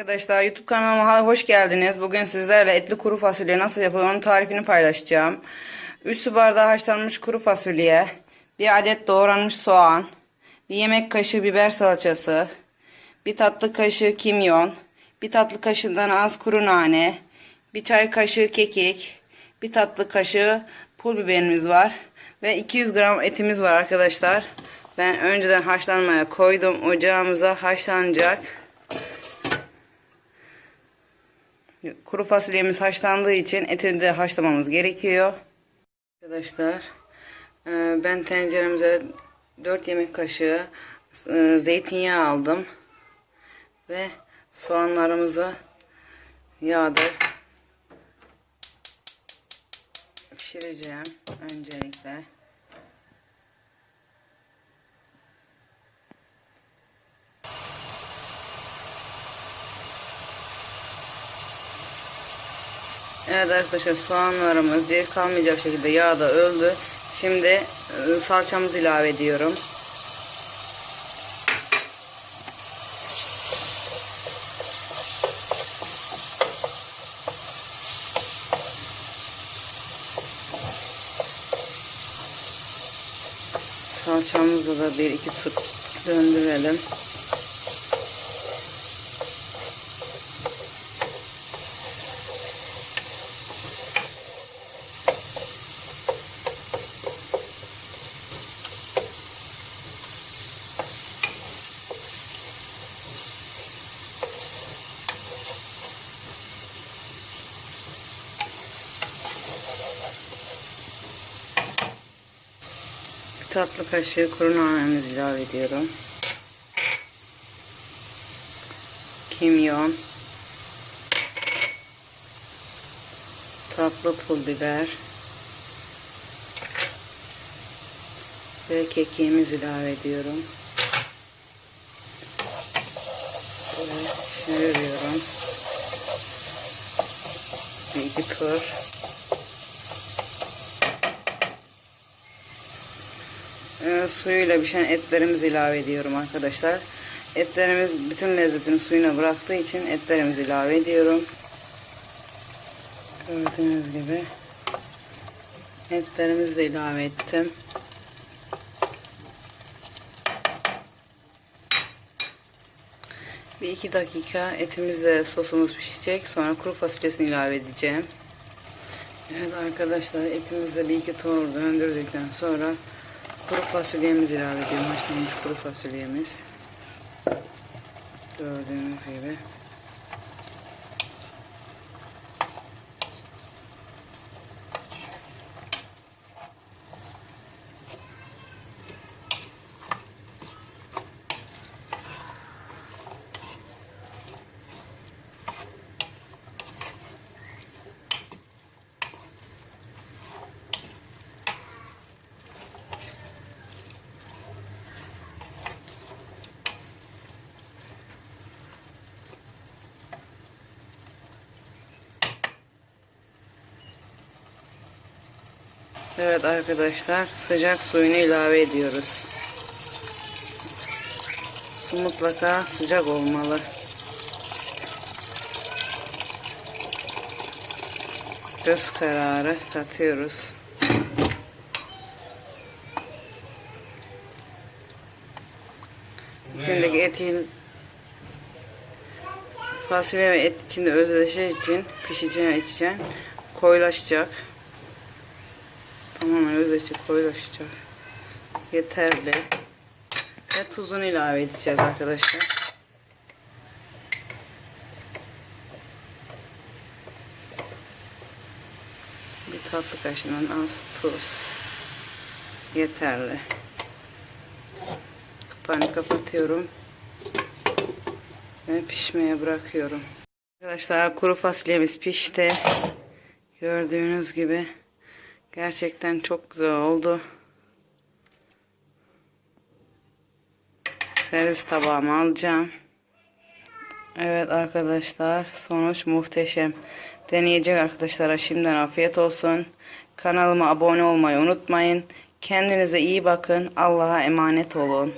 Arkadaşlar YouTube kanalıma hoş geldiniz. Bugün sizlerle etli kuru fasulye nasıl yapılır tarifini paylaşacağım. 3 su bardağı haşlanmış kuru fasulye, bir adet doğranmış soğan, bir yemek kaşığı biber salçası, bir tatlı kaşığı kimyon, bir tatlı kaşığından az kuru nane, bir çay kaşığı kekik, bir tatlı kaşığı pul biberimiz var ve 200 gram etimiz var arkadaşlar. Ben önceden haşlanmaya koydum. Ocağımıza haşlanacak. Kuru fasulyemiz haşlandığı için etini de haşlamamız gerekiyor. Arkadaşlar e, ben tenceremize 4 yemek kaşığı e, zeytinyağı aldım. Ve soğanlarımızı yağda pişireceğim öncelikle. Evet arkadaşlar soğanlarımız diye kalmayacak şekilde yağda öldü. Şimdi e, salçamızı ilave ediyorum. Salçamızı da bir iki tur döndürelim. Bir tatlı kaşığı kuru nanemizi ilave ediyorum. Kimyon. Tatlı pul biber. Ve kekiğimizi ilave ediyorum. Böyle çeviriyorum. Bir iki. E, suyuyla pişen etlerimizi ilave ediyorum arkadaşlar. Etlerimiz bütün lezzetini suyuna bıraktığı için etlerimizi ilave ediyorum. Gördüğünüz gibi etlerimizi de ilave ettim. Bir iki dakika etimizle sosumuz pişecek. Sonra kuru fasulyesini ilave edeceğim. Evet arkadaşlar etimizle bir iki tur döndürdükten sonra kuru fasulyemizi ilave ediyorum. Haşlanmış kuru fasulyemiz. Gördüğünüz gibi. Evet arkadaşlar sıcak suyunu ilave ediyoruz. Su mutlaka sıcak olmalı. Göz kararı katıyoruz. İçindeki etin fasulye ve et içinde özleşeceği için pişeceği için koyulaşacak. Tamamen özleşecek, koyulaşacak. Yeterli. Ve tuzunu ilave edeceğiz arkadaşlar. Bir tatlı kaşığından az tuz. Yeterli. Kapağını kapatıyorum. Ve pişmeye bırakıyorum. Arkadaşlar kuru fasulyemiz pişti. Gördüğünüz gibi. Gerçekten çok güzel oldu. Servis tabağıma alacağım. Evet arkadaşlar sonuç muhteşem. Deneyecek arkadaşlara şimdiden afiyet olsun. Kanalıma abone olmayı unutmayın. Kendinize iyi bakın. Allah'a emanet olun.